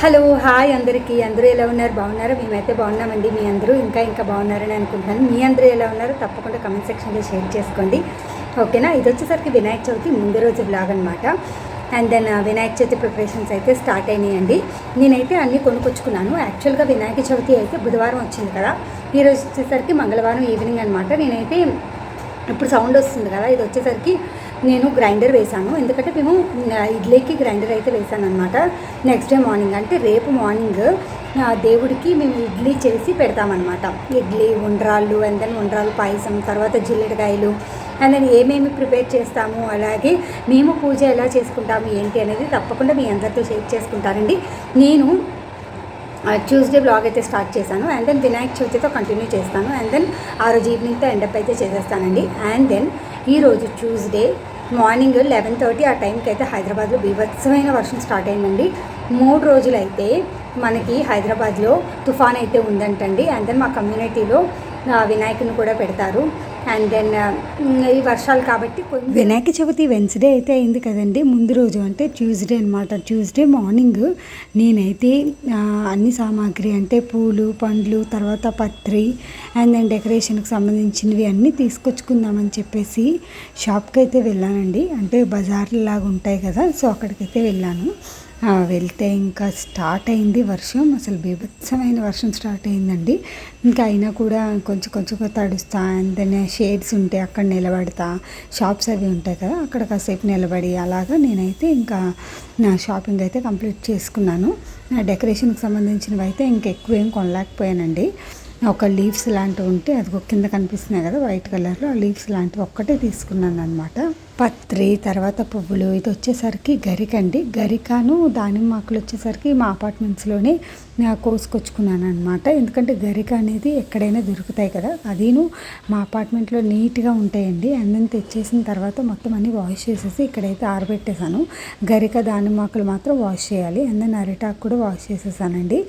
Hello hi అందరికీ. అందరూ ఎలా ఉన్నారు? బాగున్నారా? మేమైతే బాగున్నామండి. మీ అందరూ ఇంకా ఇంకా బాగున్నారని అనుకుంటున్నాను. మీ అందరూ ఎలా ఉన్నారో? తప్పకుండా కమెంట్ సెక్షన్లో షేర్ చేసుకోండి. ఓకేనా? ఇది వచ్చేసరికి వినాయక చవితి ముందు రోజు బ్లాగ్ అనమాట and then Vinayaka Chavithi preparations అయితే స్టార్ట్ అయినాయండి. నేనైతే అన్నీ కొనుక్కొచ్చుకున్నాను. యాక్చువల్గా వినాయక చవితి అయితే బుధవారం వచ్చింది కదా. ఈరోజు వచ్చేసరికి మంగళవారం ఈవినింగ్ అనమాట నేనైతే ఇప్పుడు సౌండ్ వస్తుంది కదా. ఇది వచ్చేసరికి నేను గ్రైండర్ వేశాను. ఎందుకంటే మేము ఇడ్లీకి గ్రైండర్ అయితే వేసాను అనమాట నెక్స్ట్ డే మార్నింగ్ అంటే రేపు మార్నింగ్ దేవుడికి మేము ఇడ్లీ చేసి పెడతామన్నమాట. ఇడ్లీ ఉండ్రాళ్ళు అండ్ దెన్ ఉండ్రాలు పాయసం తర్వాత జిల్లెడకాయలు అండ్ దెన్ ఏమేమి ప్రిపేర్ చేస్తాము అలాగే మేము పూజ ఎలా చేసుకుంటాము ఏంటి అనేది తప్పకుండా మీ అందరితో షేర్ చేసుకుంటారండి. నేను ట్యూస్డే బ్లాగ్ అయితే స్టార్ట్ చేశాను. అండ్ దెన్ వినాయక చవితితో కంటిన్యూ చేస్తాను. అండ్ దెన్ ఆ రోజు ఈవినింగ్తో ఎండప్ అయితే చేసేస్తానండి. అండ్ దెన్ ఈరోజు ట్యూస్డే మార్నింగ్ లెవెన్ థర్టీ ఆ టైంకి అయితే హైదరాబాద్లో బీభత్సమైన వర్షం స్టార్ట్ అయిందండి. మూడు రోజులైతే మనకి హైదరాబాద్లో తుఫాన్ అయితే ఉందంటండి. అండ్ దెన్ మా కమ్యూనిటీలో వినాయకుని కూడా పెడతారు. అండ్ um, దెన్ ఈ వర్షాలు కాబట్టి వినాయక చవితి వెన్స్డే అయితే అయింది కదండి. ముందు రోజు అంటే ట్యూస్డే అనమాట ట్యూస్డే మార్నింగ్ నేనైతే అన్ని సామాగ్రి అంటే పూలు పండ్లు తర్వాత పత్రి అండ్ దెన్ డెకరేషన్కి సంబంధించినవి అన్నీ తీసుకొచ్చుకుందామని చెప్పేసి షాప్కి అయితే వెళ్ళానండి. అంటే బజార్లు లాగా ఉంటాయి కదా సో అక్కడికైతే వెళ్ళాను. వెళ్తే ఇంకా స్టార్ట్ అయింది వర్షం. అసలు బీభత్సమైన వర్షం స్టార్ట్ అయిందండి. ఇంకా అయినా కూడా కొంచెం కొంచెం తడుస్తా అండ్ దెన్ షేడ్స్ ఉంటే అక్కడ నిలబడతా. షాప్స్ అవి ఉంటాయి కదా అక్కడ కాసేపు నిలబడి అలాగా నేనైతే ఇంకా నా షాపింగ్ అయితే కంప్లీట్ చేసుకున్నాను. నా డెకరేషన్కి సంబంధించినవి అయితే ఇంకెక్కువేం కొనలేకపోయానండి. ఒక లీవ్స్ లాంటివి ఉంటే అది ఒక కింద కనిపిస్తున్నాయి కదా వైట్ కలర్లో ఆ లీవ్స్ లాంటివి ఒక్కటే తీసుకున్నాను అనమాట పత్రి తర్వాత పువ్వులు ఇది వచ్చేసరికి గరికండి. గరికాను దానిమ్మ ఆకులు వచ్చేసరికి మా అపార్ట్మెంట్స్లోనే కోసుకొచ్చుకున్నాను అనమాట ఎందుకంటే గరిక అనేది ఎక్కడైనా దొరుకుతాయి కదా. అదీను మా అపార్ట్మెంట్లో నీట్గా ఉంటాయండి. అందరం తెచ్చేసిన తర్వాత మొత్తం అన్ని వాష్ చేసేసి ఇక్కడైతే ఆరబెట్టేశాను. గరిక దానిమ్మ ఆకులు మాత్రం వాష్ చేయాలి. అండ్ అరిటాకు కూడా వాష్ చేసేసానండి.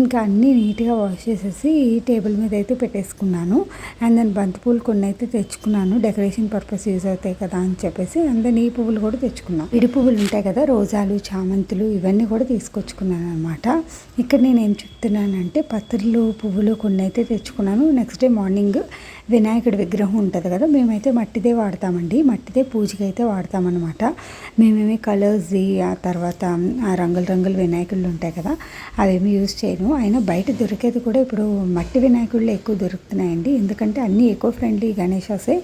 ఇంకా అన్నీ నీట్గా వాష్ చేసేసి ఈ టేబుల్ మీద అయితే పెట్టేసుకున్నాను. అండ్ దెన్ బంతిపూలు కొన్ని అయితే తెచ్చుకున్నాను. డెకరేషన్ పర్పస్ యూజ్ అవుతాయి కదా అని చెప్పి. చెప్పేసి అండ్ ఈ పువ్వులు కూడా తెచ్చుకున్నాను ఇడి పువ్వులు ఉంటాయి కదా రోజాలు చామంతులు ఇవన్నీ కూడా తీసుకొచ్చుకున్నాను అనమాట ఇక్కడ నేను ఏం చెప్తున్నానంటే పత్రులు పువ్వులు కొన్ని అయితే తెచ్చుకున్నాను. నెక్స్ట్ డే మార్నింగ్ వినాయకుడి విగ్రహం ఉంటుంది కదా మేమైతే మట్టిదే వాడతామండి. మట్టిదే పూజకి అయితే వాడతామన్నమాట. మేమేమి కలర్స్ ఆ తర్వాత ఆ రంగుల రంగుల వినాయకుళ్ళు ఉంటాయి కదా అవేమి యూజ్ చేయను. అయినా బయట దొరికేది కూడా ఇప్పుడు మట్టి వినాయకుళ్ళు ఎక్కువ దొరుకుతున్నాయండి. ఎందుకంటే అన్నీ ఎకో ఫ్రెండ్లీ గణేషాసే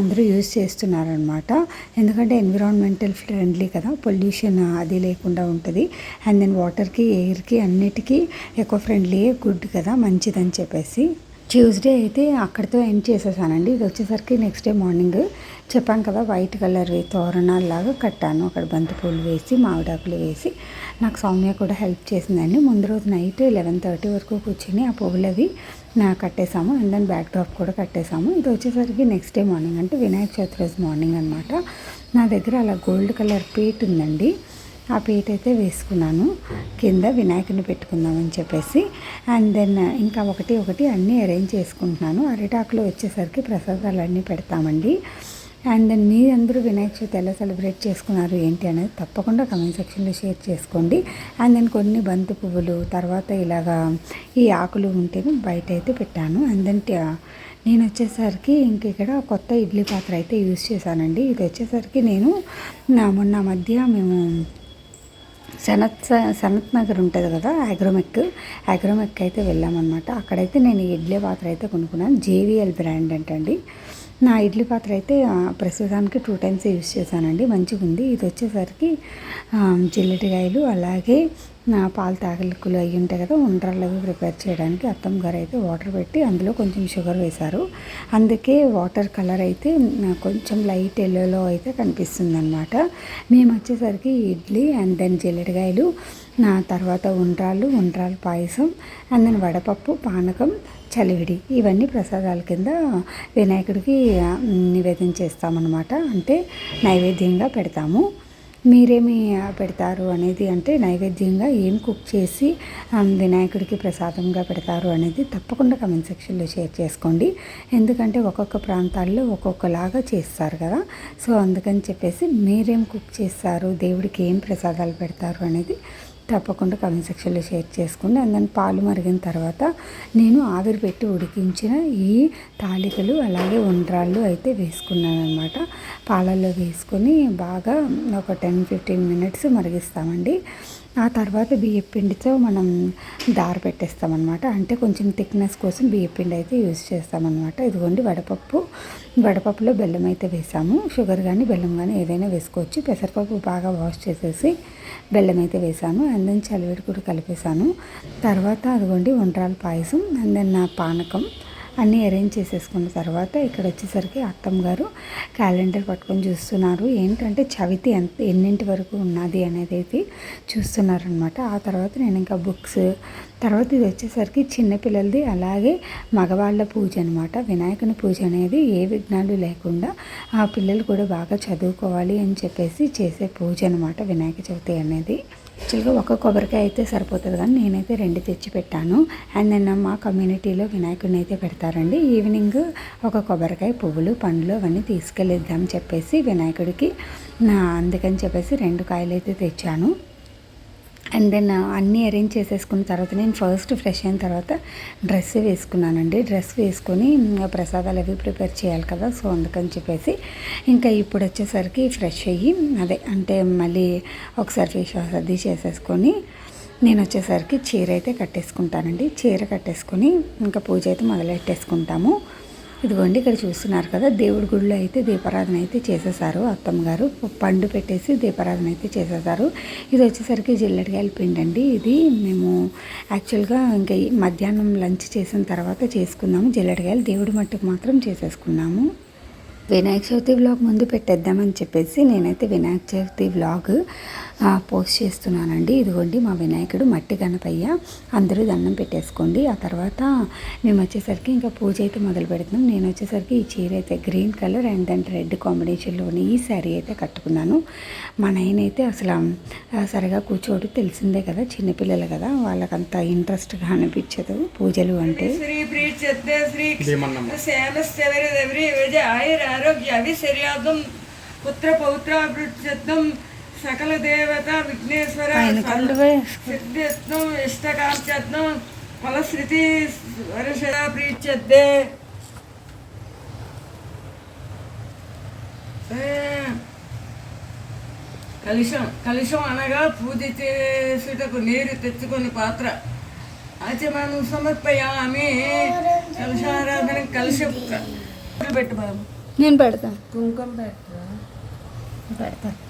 అందరూ యూజ్ చేస్తున్నారనమాట ఎందుకంటే ఎన్విరాన్మెంటల్ ఫ్రెండ్లీ కదా పొల్యూషన్ అది లేకుండా ఉంటుంది. అండ్ దెన్ వాటర్కి ఎయిర్కి అన్నిటికీ ఎకో ఫ్రెండ్లీ గుడ్ కదా మంచిదని చెప్పేసి. ట్యూస్డే అయితే అక్కడితో ఎండ్ చేసేసానండి. ఇది వచ్చేసరికి నెక్స్ట్ డే మార్నింగ్. చెప్పాను కదా వైట్ కలర్ తోరణాల్లాగా కట్టాను. అక్కడ బంతిపూలు వేసి మామిడాకులు వేసి. నాకు సౌమ్య కూడా హెల్ప్ చేసిందండి. ముందు రోజు నైట్ లెవెన్ థర్టీ వరకు కూర్చొని ఆ పువ్వులు అవి నా కట్టేసాము అండ్ దాని బ్యాక్ డ్రాప్ కూడా కట్టేసాము ఇది వచ్చేసరికి నెక్స్ట్ డే మార్నింగ్. అంటే వినాయక చవితి రోజు మార్నింగ్ అనమాట నా దగ్గర అలా గోల్డ్ కలర్ పీట్ ఉందండి. ఆ పీట అయితే వేసుకున్నాను. కింద వినాయకుని పెట్టుకుందామని చెప్పేసి. అండ్ దెన్ ఇంకా ఒకటి ఒకటి అన్నీ అరేంజ్ చేసుకుంటున్నాను. అరిటాకులో వచ్చేసరికి ప్రసాదాలు అన్నీ పెడతామండి. అండ్ దెన్ మీరందరూ వినాయక చవితి ఎలా సెలబ్రేట్ చేసుకున్నారు ఏంటి అనేది తప్పకుండా కమెంట్ సెక్షన్లో షేర్ చేసుకోండి. అండ్ దెన్ కొన్ని బంతి పువ్వులు తర్వాత ఇలాగా ఈ ఆకులు ఉంటేనే బయట అయితే పెట్టాను. అండ్ దెన్ నేను వచ్చేసరికి ఇంక ఇక్కడ కొత్త ఇడ్లీ పాత్ర అయితే యూజ్ చేశానండి. ఇది వచ్చేసరికి నేను నా మొన్న మధ్య మేము సనత్ సనత్ నగర్ ఉంటుంది కదా అగ్రోమెక్. అగ్రోమెక్ అయితే వెళ్ళామన్నమాట. అక్కడైతే నేను ఇడ్లీ పాత్ర అయితే కొనుక్కున్నాను. జేవిఎల్ బ్రాండ్ అంటండి. నా ఇడ్లీ పాత్ర అయితే ప్రస్తుతానికి టూ టైమ్స్ యూజ్ చేశానండి. మంచిగా ఉంది ఇది వచ్చేసరికి జిల్లటికాయలు జిల్లెటికాయలు అలాగే నా పాలు తాగలిక్కులు అవి ఉంటాయి కదా ఉండ్రాళ్ళు అవి ప్రిపేర్ చేయడానికి అత్తమ్మ గారు అయితే వాటర్ పెట్టి అందులో కొంచెం షుగర్ వేశారు. అందుకే వాటర్ కలర్ అయితే నా కొంచెం లైట్ ఎల్లోలో అయితే కనిపిస్తుంది అనమాట మేము వచ్చేసరికి ఇడ్లీ అండ్ దెన్ జిల్లెడికాయలు నా తర్వాత ఉండ్రాళ్ళు ఉండ్రాలు పాయసం అండ్ దెన్ వడపప్పు పానకం చలివిడి. ఇవన్నీ ప్రసాదాల కింద వినాయకుడికి నివేదన చేస్తామన్నమాట. అంటే నైవేద్యంగా పెడతాము. మీరేమి పెడతారు అనేది అంటే నైవేద్యంగా ఏం కుక్ చేసి వినాయకుడికి ప్రసాదంగా పెడతారు అనేది తప్పకుండా కమెంట్ సెక్షన్లో షేర్ చేసుకోండి. ఎందుకంటే ఒక్కొక్క ప్రాంతాల్లో ఒక్కొక్కలాగా చేస్తారు కదా. సో అందుకని చెప్పేసి మీరేం కుక్ చేస్తారు దేవుడికి ఏం ప్రసాదాలు పెడతారు అనేది తప్పకుండా కమెంట్ సెక్షన్లో షేర్ చేసుకోండి. అండ్ దాని పాలు మరిగిన తర్వాత నేను ఆవిరి పెట్టి ఉడికించిన ఈ తాలికలు అలాగే ఉండ్రాళ్ళు అయితే వేసుకున్నాను అనమాట పాలల్లో వేసుకొని బాగా ఒక టెన్ ఫిఫ్టీన్ మినిట్స్ మరిగిస్తామండి. ఆ తర్వాత బియ్యం పిండితో మనం దారి పెట్టేస్తామన్నమాట. అంటే కొంచెం థిక్నెస్ కోసం బియ్యం పిండి అయితే యూజ్ చేస్తామన్నమాట. ఇదిగోండి వడపప్పు. వడపప్పులో బెల్లం అయితే వేసాము. షుగర్ కానీ బెల్లం కానీ ఏదైనా వేసుకోవచ్చు. పెసరపప్పు బాగా వాష్ చేసేసి బెల్లం అయితే వేసాను అండ్ దెన్ చలివిడి కూడా కలిపేసాను. తర్వాత అదిగోండి వంటరాల పాయసం. అండ్ దెన్ నా పానకం. అన్నీ అరేంజ్ చేసేసుకున్న తర్వాత ఇక్కడ వచ్చేసరికి అత్తమ్మ గారు క్యాలెండర్ పట్టుకొని చూస్తున్నారు. ఏంటంటే చవితి ఎంత ఎన్నింటి వరకు ఉన్నది అనేది అయితే చూస్తున్నారనమాట ఆ తర్వాత నేను ఇంకా బుక్స్ తర్వాత ఇది వచ్చేసరికి చిన్నపిల్లలది అలాగే మగవాళ్ళ పూజ అనమాట వినాయకుని పూజ అనేది ఏ విఘ్నాలు లేకుండా ఆ పిల్లలు కూడా బాగా చదువుకోవాలి అని చెప్పేసి చేసే పూజ అనమాట వినాయక చవితి అనేది. యాక్చువల్గా ఒక కొబ్బరికాయ అయితే సరిపోతుంది కానీ నేనైతే రెండు తెచ్చి పెట్టాను. అండ్ నిన్న మా కమ్యూనిటీలో వినాయకుడిని అయితే పెడతారండి. ఈవినింగ్ ఒక కొబ్బరికాయ పువ్వులు పండ్లు అవన్నీ తీసుకెళ్ళిద్దాం చెప్పేసి వినాయకుడికి అందుకని చెప్పేసి రెండు కాయలు అయితే తెచ్చాను. అండ్ దెన్ uh, అన్నీ అరేంజ్ చేసేసుకున్న తర్వాత నేను ఫస్ట్ ఫ్రెష్ అయిన తర్వాత డ్రెస్ వేసుకున్నానండి. డ్రెస్ వేసుకొని ప్రసాదాలు అవి ప్రిపేర్ చేయాలి కదా సో అందుకని చెప్పేసి ఇంకా ఇప్పుడు వచ్చేసరికి ఫ్రెష్ అయ్యి అదే అంటే మళ్ళీ ఒకసారి ఫేస్ వాష్ అది చేసేసుకొని నేను వచ్చేసరికి చీర అయితే కట్టేసుకుంటానండి. చీర కట్టేసుకొని ఇంకా పూజ అయితే మొదలెట్టేసుకుంటాము. ఇదిగోండి ఇక్కడ చూస్తున్నారు కదా దేవుడి గుడిలో అయితే దీపారాధన అయితే చేసేసారు. అత్తమ్మ గారు పండు పెట్టేసి దీపారాధన అయితే చేసేసారు. ఇది వచ్చేసరికి జిల్లడికాయల పిండి అండి. ఇది మేము యాక్చువల్గా ఇంకా మధ్యాహ్నం లంచ్ చేసిన తర్వాత చేసుకున్నాము. జిల్లడికాయలు దేవుడి మట్టుకు మాత్రం చేసేసుకున్నాము. వినాయక చవితి వ్లాగ్ ముందు పెట్టేద్దామని చెప్పేసి నేనైతే వినాయక చవితి వ్లాగ్ పోస్ట్ చేస్తున్నానండి. ఇదిగోండి మా వినాయకుడు మట్టి గణపయ్య అందరూ దండం పెట్టేసుకోండి. ఆ తర్వాత మేము వచ్చేసరికి ఇంకా పూజ అయితే మొదలు పెడుతున్నాం. నేను వచ్చేసరికి ఈ చీర అయితే గ్రీన్ కలర్ అండ్ దాని రెడ్ కాంబినేషన్లోని ఈ శారీ అయితే కట్టుకున్నాను. మా నాయన అయితే అసలు సరిగా కూర్చోడు తెలిసిందే కదా చిన్నపిల్లలు కదా. వాళ్ళకంత ఇంట్రెస్ట్గా అనిపించదు పూజలు అంటే. ఆయుర ఆరోగ్య అవిశర్యాదం పుత్ర పౌత్రాభివృద్ధ్యర్థం సకల దేవత విఘ్నేశ్వర. సిద్ధిత్వం ఇష్టకాంక్షత్వం ఫలశ్రుతి వరుష ప్రీత్యర్థే. ఏ, కలుషం కలుషం అనగా పూజ చేసుటకు నీరు తెచ్చుకొని పాత్ర. ఆచమనం సమర్పయామి. కలుషారాధన కలుష. పెట్టు బాబు నేను పెడతాను కుంకుమ పెట్టు పెడతాను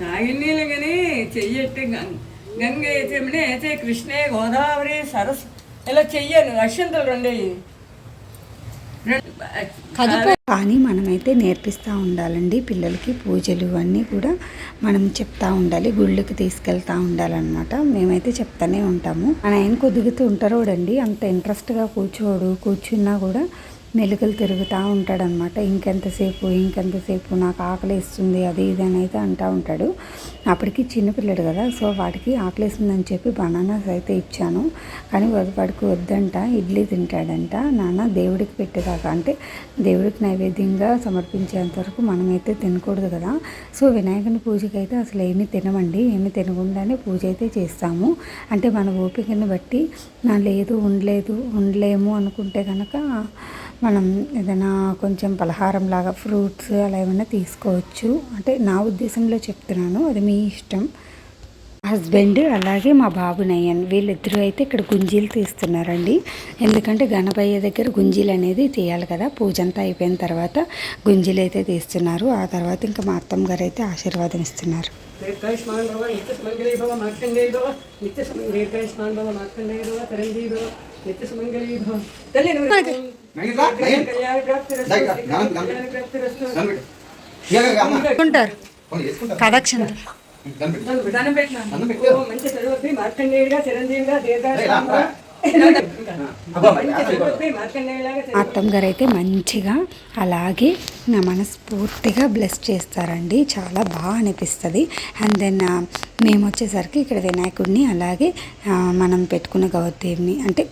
తాగినీళ్ళు కానీ చెయ్యట్టి గంగ చెమిని అయితే కృష్ణే గోదావరి సరస్సు. ఇలా చెయ్యను అక్షంతలు రెండేయి కానీ మనమైతే నేర్పిస్తూ ఉండాలండి. పిల్లలకి పూజలు అన్నీ కూడా మనం చెప్తా ఉండాలి. గుళ్ళకి తీసుకెళ్తా ఉండాలన్నమాట. మేమైతే చెప్తానే ఉంటాము. మన ఆయన కొద్దిగుతూ ఉంటారోడండి అంత ఇంట్రెస్ట్గా కూర్చోడు కూర్చున్నా కూడా మెలుకలు తిరుగుతూ ఉంటాడనమాట. ఇంకెంతసేపు ఇంకెంతసేపు నాకు ఆకలి ఇస్తుంది అది ఇది అని అయితే అంటూ ఉంటాడు. అప్పటికి చిన్నపిల్లడు కదా సో వాడికి ఆకలిస్తుందని చెప్పి బనానాస్ అయితే ఇచ్చాను. కానీ వాడికి వద్దంట ఇడ్లీ తింటాడంట. నాన్న దేవుడికి పెట్టేదాకా అంటే దేవుడికి నైవేద్యంగా సమర్పించేంత వరకు మనమైతే తినకూడదు కదా. సో వినాయకుని పూజకి అయితే అసలు ఏమీ తినమండి ఏమీ తినకుండానే పూజ అయితే చేస్తాము. అంటే మన ఓపికని బట్టి నా లేదు ఉండలేదు ఉండలేము అనుకుంటే కనుక మనం ఏదైనా కొంచెం పలహారం లాగా ఫ్రూట్స్ అలా ఏమైనా తీసుకోవచ్చు. అంటే నా ఉద్దేశంలో చెప్తున్నాను అది మీ ఇష్టం. హస్బెండ్ అలాగే మా బాబు నయన్ వీళ్ళిద్దరూ అయితే ఇక్కడ గుంజీలు తీస్తున్నారండి. ఎందుకంటే గణపయ్య దగ్గర గుంజీలు అనేది తీయాలి కదా. పూజ అంతా అయిపోయిన తర్వాత గుంజీలు అయితే తీస్తున్నారు. ఆ తర్వాత ఇంకా మా అత్తమ్మ గారు అయితే ఆశీర్వాదం ఇస్తున్నారు. నిత్య ఉంటారు. ప్రదక్షిణ దండం పెట్టు. దండం పెట్టు, దండం పెట్టినా. మంచి చదువుపి మార్కండేయుడిగా చిరంజీవిగా రేయ్, అత్తమ్మ గారు అయితే మంచిగా అలాగే నా మనస్ఫూర్తిగా బ్లెస్ చేస్తారండి. చాలా బాగా అనిపిస్తుంది. అండ్ దెన్ uh, మేము వచ్చేసరికి ఇక్కడ వినాయకుడిని అలాగే uh, మనం పెట్టుకున్న గౌరీదేవిని అంటే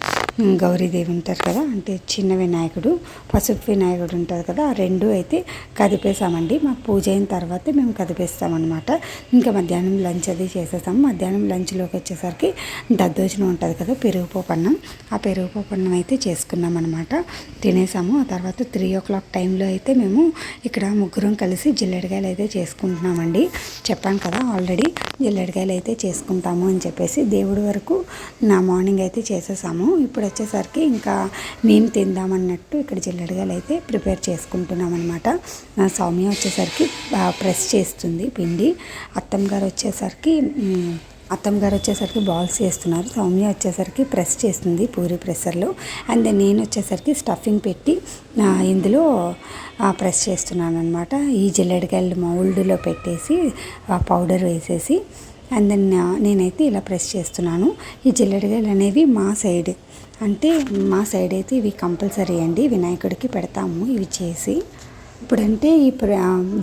గౌరీదేవి ఉంటారు కదా అంటే చిన్న వినాయకుడు పసుపు వినాయకుడు ఉంటారు కదా ఆ రెండు అయితే కదిపేసామండి మాకు పూజ అయిన తర్వాత మేము కదిపేస్తామన్నమాట. ఇంకా మధ్యాహ్నం లంచ్ అది చేసేస్తాము మధ్యాహ్నం లంచ్లోకి వచ్చేసరికి దద్దోజనం ఉంటుంది కదా పెరుగు పోపన్నం ఆ పెరుగు అయితే చేసుకున్నాం అనమాట తినేసాము. ఆ తర్వాత త్రీ ఓ క్లాక్ టైంలో అయితే మేము ఇక్కడ ముగ్గురం కలిసి జిల్లెడగాయలు అయితే చేసుకుంటున్నామండి. చెప్పాను కదా ఆల్రెడీ జిల్లెడగాయలు అయితే చేసుకుంటాము అని చెప్పేసి దేవుడి వరకు నా మార్నింగ్ అయితే చేసేసాము. ఇప్పుడు వచ్చేసరికి ఇంకా మేము తిందామన్నట్టు ఇక్కడ జిల్లెడగాయలు అయితే ప్రిపేర్ చేసుకుంటున్నాం అనమాట నా సౌమ్య వచ్చేసరికి ప్రెస్ చేస్తుంది పిండి. అత్తమ్మ గారు వచ్చేసరికి అత్తమ్మ గారు వచ్చేసరికి బాల్స్ చేస్తున్నారు. సౌమ్య వచ్చేసరికి ప్రెస్ చేస్తుంది పూరి ప్రెషర్లో అండ్ దెన్ నేను వచ్చేసరికి స్టఫింగ్ పెట్టి ఇందులో ప్రెస్ చేస్తున్నాను అనమాట ఈ జిల్లెడకాయలు మౌల్డ్లో పెట్టేసి పౌడర్ వేసేసి అండ్ దెన్ నేనైతే ఇలా ప్రెస్ చేస్తున్నాను. ఈ జిల్లెడకాయలు అనేవి మా సైడ్ అంటే మా సైడ్ అయితే ఇవి కంపల్సరీ అండి. వినాయకుడికి పెడతాము ఇవి చేసి. ఇప్పుడంటే ఈ ప్ర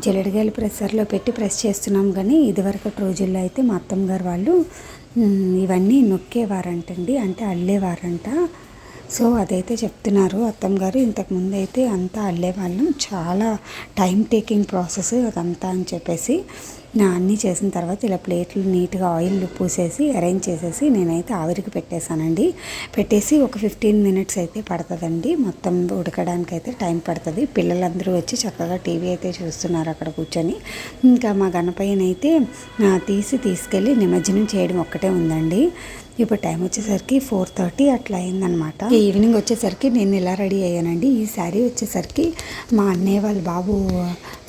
జల్లెడగాయలు ప్రెషర్లో పెట్టి ప్రెస్ చేస్తున్నాం కానీ ఇదివరకటి రోజుల్లో అయితే మా అత్తమ్మ గారు వాళ్ళు ఇవన్నీ నొక్కేవారంటండి అంటే అల్లేవారంట. సో అదైతే చెప్తున్నారు అత్తమ్మ గారు ఇంతకుముందు అయితే అంతా అల్లేవాళ్ళం చాలా టైం టేకింగ్ ప్రాసెస్ అదంతా అని చెప్పేసి. నా అన్నీ చేసిన తర్వాత ఇలా ప్లేట్లు నీట్గా ఆయిల్ పూసేసి అరేంజ్ చేసేసి నేనైతే ఆవిరికి పెట్టేశానండి. పెట్టేసి ఒక ఫిఫ్టీన్ మినిట్స్ అయితే పడుతుందండి. మొత్తం ఉడకడానికి అయితే టైం పడుతుంది. పిల్లలందరూ వచ్చి చక్కగా టీవీ అయితే చూస్తున్నారు అక్కడ కూర్చొని. ఇంకా మా గణపయ్యనైతే తీసి తీసుకెళ్ళి నిమజ్జనం చేయడం ఒక్కటే ఉందండి. ఇప్పుడు టైం వచ్చేసరికి ఫోర్ థర్టీ అట్లా అయిందనమాట ఈవినింగ్ వచ్చేసరికి నేను ఇలా రెడీ అయ్యానండి. ఈ శారీ వచ్చేసరికి మా అన్నయ్య వాళ్ళ బాబు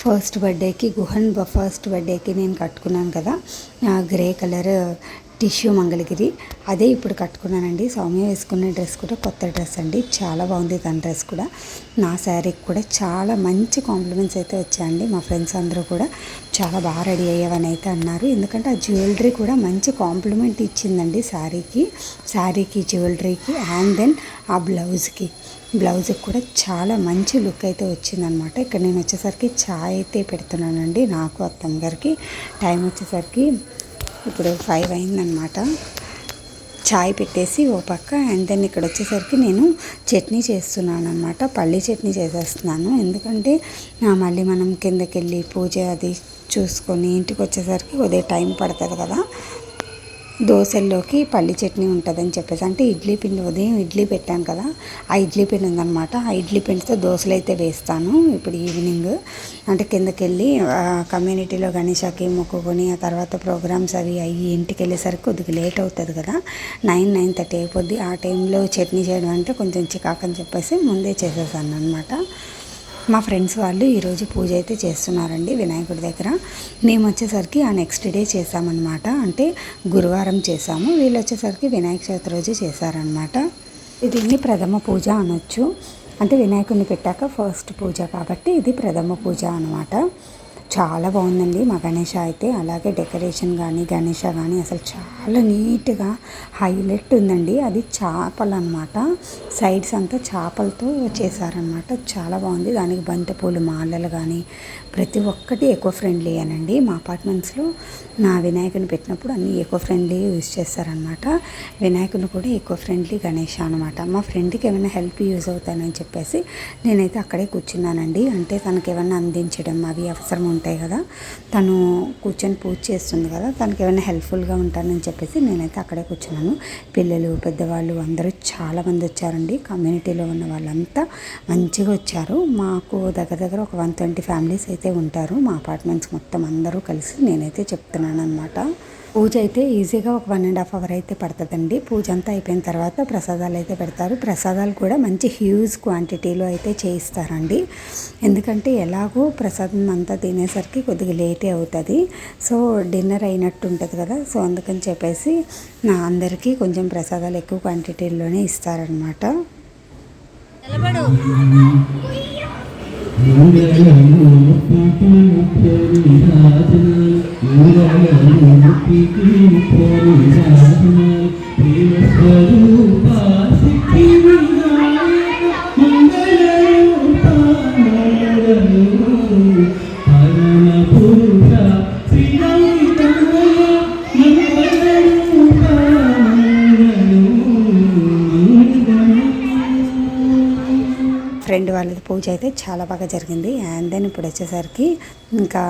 ఫస్ట్ బర్త్డేకి గుహన్ ఫస్ట్ బర్త్డేకి నేను కట్టుకున్నాను కదా. Grey colour tissue Mangalagiri. అదే ఇప్పుడు కట్టుకున్నానండి. సౌమ్య వేసుకున్న డ్రెస్ కూడా కొత్త డ్రెస్ అండి. చాలా బాగుంది తన డ్రెస్ కూడా. నా శారీకి కూడా చాలా మంచి కాంప్లిమెంట్స్ అయితే వచ్చాయండి. మా ఫ్రెండ్స్ అందరూ కూడా చాలా బాగా రెడీ అయ్యావని అయితే అన్నారు. ఎందుకంటే ఆ జ్యువెలరీ కూడా మంచి కాంప్లిమెంట్ ఇచ్చిందండి శారీకి. శారీకి జ్యువెలరీకి అండ్ దెన్ ఆ బ్లౌజ్కి. బ్లౌజ్కి కూడా చాలా మంచి లుక్ అయితే వచ్చిందనమాట. ఇక్కడ నేను వచ్చేసరికి చాయ్ అయితే పెడుతున్నానండి. నాకు అత్తమ్మ గారికి. టైం వచ్చేసరికి ఇప్పుడు ఫైవ్ అయిందనమాట చాయ్ పెట్టేసి ఓ పక్క అండ్ దెన్ ఇక్కడ వచ్చేసరికి నేను చట్నీ చేస్తున్నాను అనమాట పల్లి చట్నీ చేసేస్తున్నాను. ఎందుకంటే మళ్ళీ మనం కిందకి వెళ్ళి పూజ అది చూసుకొని ఇంటికి వచ్చేసరికి ఉదయం టైం పడుతుంది కదా. దోశల్లోకి పల్లి చట్నీ ఉంటుందని చెప్పేసి. అంటే ఇడ్లీ పిండి ఉదయం ఇడ్లీ పెట్టాను కదా ఆ ఇడ్లీ పిండి ఉందన్నమాట. ఆ ఇడ్లీ పిండితో దోశలు అయితే వేస్తాను ఇప్పుడు ఈవినింగ్. అంటే కిందకి వెళ్ళి కమ్యూనిటీలో గణేషకి మొక్కుకొని ఆ తర్వాత ప్రోగ్రామ్స్ అవి అవి ఇంటికి వెళ్ళేసరికి కొద్దిగా లేట్ అవుతుంది కదా. నైన్ నైన్ థర్టీ అయిపోద్ది. ఆ టైంలో చట్నీ చేయడం అంటే కొంచెం చికాకు అని చెప్పేసి ముందే చేసేసాను అనమాట మా ఫ్రెండ్స్ వాళ్ళు ఈరోజు పూజ అయితే చేస్తున్నారండి వినాయకుడి దగ్గర. మేము వచ్చేసరికి ఆ నెక్స్ట్ డే చేసామన్నమాట. అంటే గురువారం చేసాము. వీళ్ళు వచ్చేసరికి వినాయక చవితి రోజు చేశారనమాట దీన్ని ప్రథమ పూజ అనొచ్చు? అంటే వినాయకుడిని పెట్టాక ఫస్ట్ పూజ కాబట్టి ఇది ప్రథమ పూజ అనమాట. చాలా బాగుందండి మా గణేష అయితే. అలాగే డెకరేషన్ కానీ గణేష కానీ అసలు చాలా నీట్గా హైలైట్ ఉందండి. అది చేపలు అనమాట సైడ్స్ అంతా చేపలతో చేశారనమాట చాలా బాగుంది. దానికి బంతిపూలు మాలలు కానీ ప్రతి ఒక్కటి ఎకో ఫ్రెండ్లీ అనండి. మా అపార్ట్మెంట్స్లో నా వినాయకుని పెట్టినప్పుడు అన్నీ ఎకో ఫ్రెండ్లీ యూజ్ చేస్తారనమాట వినాయకుని కూడా ఎకో ఫ్రెండ్లీ గణేష అనమాట మా ఫ్రెండ్కి ఏమైనా హెల్ప్ యూజ్ అవుతానని చెప్పేసి నేనైతే అక్కడే కూర్చున్నానండి. అంటే తనకి ఏమైనా అందించడం అవి అవసరం ఉంటాయి కదా. తను కూర్చొని పూజ చేస్తుంది కదా. తనకి ఏమైనా హెల్ప్ఫుల్గా ఉంటానని చెప్పేసి నేనైతే అక్కడే కూర్చున్నాను. పిల్లలు పెద్దవాళ్ళు అందరూ చాలామంది వచ్చారండి. కమ్యూనిటీలో ఉన్న వాళ్ళంతా మంచిగా వచ్చారు. మాకు దగ్గర దగ్గర ఒక వన్ ట్వంటీ ఫ్యామిలీస్ అయితే ఉంటారు. మా అపార్ట్మెంట్స్ మొత్తం అందరూ కలిసి నేనైతే చెప్తున్నాను అనమాట పూజ అయితే ఈజీగా ఒక వన్ అండ్ హాఫ్ అవర్ అయితే పడుతుందండి. పూజ అంతా అయిపోయిన తర్వాత ప్రసాదాలు అయితే పెడతారు. ప్రసాదాలు కూడా మంచి హ్యూజ్ క్వాంటిటీలో అయితే చేయిస్తారండి. ఎందుకంటే ఎలాగో ప్రసాదం అంతా తినేసరికి కొద్దిగా లేటే అవుతుంది. సో డిన్నర్ అయినట్టు ఉంటుంది కదా. సో అందుకని చెప్పేసి నా అందరికీ కొంచెం ప్రసాదాలు ఎక్కువ క్వాంటిటీలోనే ఇస్తారనమాట నిలబడు. പ്രിയസ്വരൂപ వాళ్ళది పూజ అయితే చాలా బాగా జరిగింది. అండ్ దెన్ ఇప్పుడు వచ్చేసరికి ఇంకా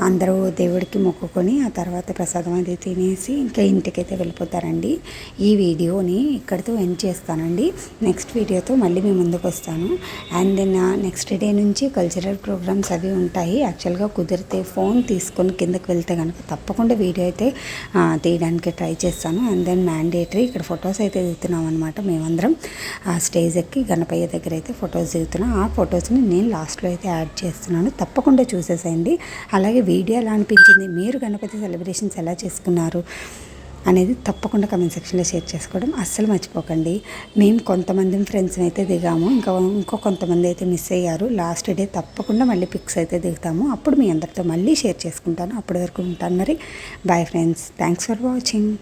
అందరూ దేవుడికి మొక్కుకొని ఆ తర్వాత ప్రసాదం అది తినేసి ఇంకా ఇంటికైతే వెళ్ళిపోతారండి. ఈ వీడియోని ఇక్కడితో ఎండ్ చేస్తానండి. నెక్స్ట్ వీడియోతో మళ్ళీ మేము ముందుకు వస్తాను. అండ్ దెన్ నెక్స్ట్ డే నుంచి కల్చరల్ ప్రోగ్రామ్స్ అవి ఉంటాయి. యాక్చువల్గా కుదిరితే ఫోన్ తీసుకొని కిందకి వెళ్తే కనుక తప్పకుండా వీడియో అయితే తీయడానికి ట్రై చేస్తాను. అండ్ దెన్ మ్యాండేటరీ ఇక్కడ ఫొటోస్ అయితే దిగుతున్నాం అనమాట మేమందరం. ఆ స్టేజ్ ఎక్కి గణపయ్య దగ్గర అయితే ఫొటోస్ దిగుతున్నాం. ఆ ఫొటోస్ని నేను లాస్ట్లో అయితే యాడ్ చేస్తున్నాను. తప్పకుండా చూసేసేయండి. అలాగే వీడియో ఎలా అనిపించింది? మీరు గణపతి సెలబ్రేషన్స్ ఎలా చేసుకున్నారు? అనేది తప్పకుండా కమెంట్ సెక్షన్లో షేర్ చేసుకోవడం అస్సలు మర్చిపోకండి. మేము కొంతమంది ఫ్రెండ్స్ అయితే దిగాము. ఇంకా ఇంకో కొంతమంది అయితే మిస్ అయ్యారు. లాస్ట్ డే తప్పకుండా మళ్ళీ పిక్స్ అయితే దిగుతాము. అప్పుడు మీ అందరితో మళ్ళీ షేర్ చేసుకుంటాను. అప్పటి వరకు ఉంటాను మరి. Bye friends thanks for watching